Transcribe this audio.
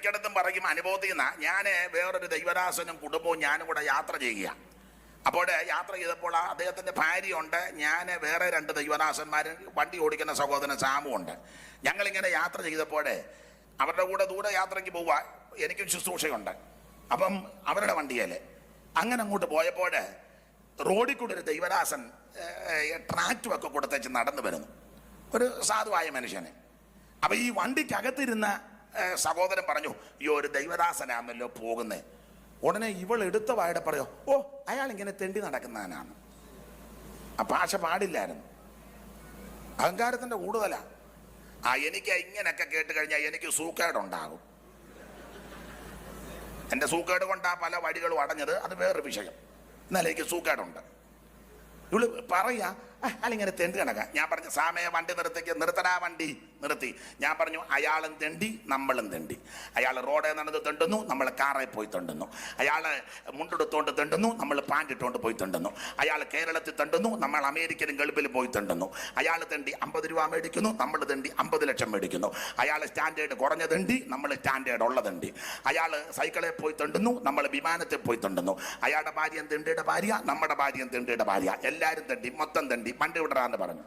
മിക്കയിടത്തും പറയും അനുഭവത്തിൽ നിന്ന് ഞാൻ വേറൊരു ദൈവദാസനും കുടുംബവും ഞാനും കൂടെ യാത്ര ചെയ്യുക. അപ്പോൾ യാത്ര ചെയ്തപ്പോൾ അദ്ദേഹത്തിന്റെ ഭാര്യയുണ്ട് ഞാൻ വേറെ രണ്ട് ദൈവദാസന്മാരും വണ്ടി ഓടിക്കുന്ന സഹോദരൻ ഉണ്ട്. ഞങ്ങളിങ്ങനെ യാത്ര ചെയ്തപ്പോൾ അവരുടെ കൂടെ ദൂരെ യാത്രയ്ക്ക് പോവുക എനിക്കും ശുശ്രൂഷയുണ്ട്. അപ്പം അവരുടെ വണ്ടിയിൽ അങ്ങനെ അങ്ങോട്ട് പോയപ്പോൾ റോഡിൽ കൂടെ ഒരു ദൈവദാസൻ ട്രാക്റ്റും ഒക്കെ കൊടുത്തേച്ച് നടന്നു വരുന്നു. ഒരു സാധുവായ മനുഷ്യനെ. അപ്പൊ ഈ വണ്ടിക്കകത്തിരുന്ന സഹോദരൻ പറഞ്ഞു ഈ ഒരു ദൈവദാസനാണല്ലോ പോകുന്നത് ഉടനെ ഇവൾ എടുത്ത വായുടെ പറയോ ഓ അയാൾ ഇങ്ങനെ തെണ്ടി നടക്കുന്നവനാണ്. ആ ഭാഷ പാടില്ലായിരുന്നു. അഹങ്കാരത്തിന്റെ കൂടുതലാ. ആ എനിക്ക് ഇങ്ങനെയൊക്കെ കേട്ട് കഴിഞ്ഞാൽ എനിക്ക് സൂക്കേടുണ്ടാകും എന്റെ സൂക്കേട് കൊണ്ടാ പല വഴികളും അടഞ്ഞത് അത് വേറൊരു വിഷയം. എന്നാലും എനിക്ക് സൂക്കേടുണ്ട് ഇവൾ പറയാ അല്ലിങ്ങനെ തെണ്ടി കിടക്കാം ഞാൻ പറഞ്ഞ സാമയ വണ്ടി നിർത്തിക്ക് നിർത്തടാ വണ്ടി. നിർത്തി. ഞാൻ പറഞ്ഞു അയാളും തെണ്ടി നമ്മളും തെണ്ടി. അയാൾ റോഡിൽ നടന്ന് തെണ്ടുന്നു നമ്മൾ കാറിൽ പോയി തെണ്ടുന്നു. അയാൾ മുണ്ടെടുത്തോണ്ട് തെണ്ടുന്നു നമ്മൾ പാന്റ് ഇട്ടുകൊണ്ട് പോയി തെണ്ടുന്നു. അയാൾ കേരളത്തിൽ തെണ്ടുന്നു നമ്മൾ അമേരിക്കയിലും ഗൾഫിൽ പോയി തെണ്ടുന്നു. അയാൾ തെണ്ടി അമ്പത് രൂപ മേടിക്കുന്നു നമ്മൾ തെണ്ടി അമ്പത് ലക്ഷം മേടിക്കുന്നു. അയാൾ സ്റ്റാൻഡേർഡ് കുറഞ്ഞ തെണ്ടി നമ്മൾ സ്റ്റാൻഡേർഡ് ഉള്ള തെണ്ടി. അയാൾ സൈക്കിളിൽ പോയി തെണ്ടുന്നു നമ്മൾ വിമാനത്തിൽ പോയി തെണ്ടുന്നു. അയാളുടെ ഭാര്യ തെണ്ടിയുടെ ഭാര്യ നമ്മുടെ ഭാര്യ തെണ്ടിയുടെ ഭാര്യ. എല്ലാവരും തെണ്ടി മൊത്തം തെണ്ടി. പണ്ട് വിടറാന്ന് പറഞ്ഞു?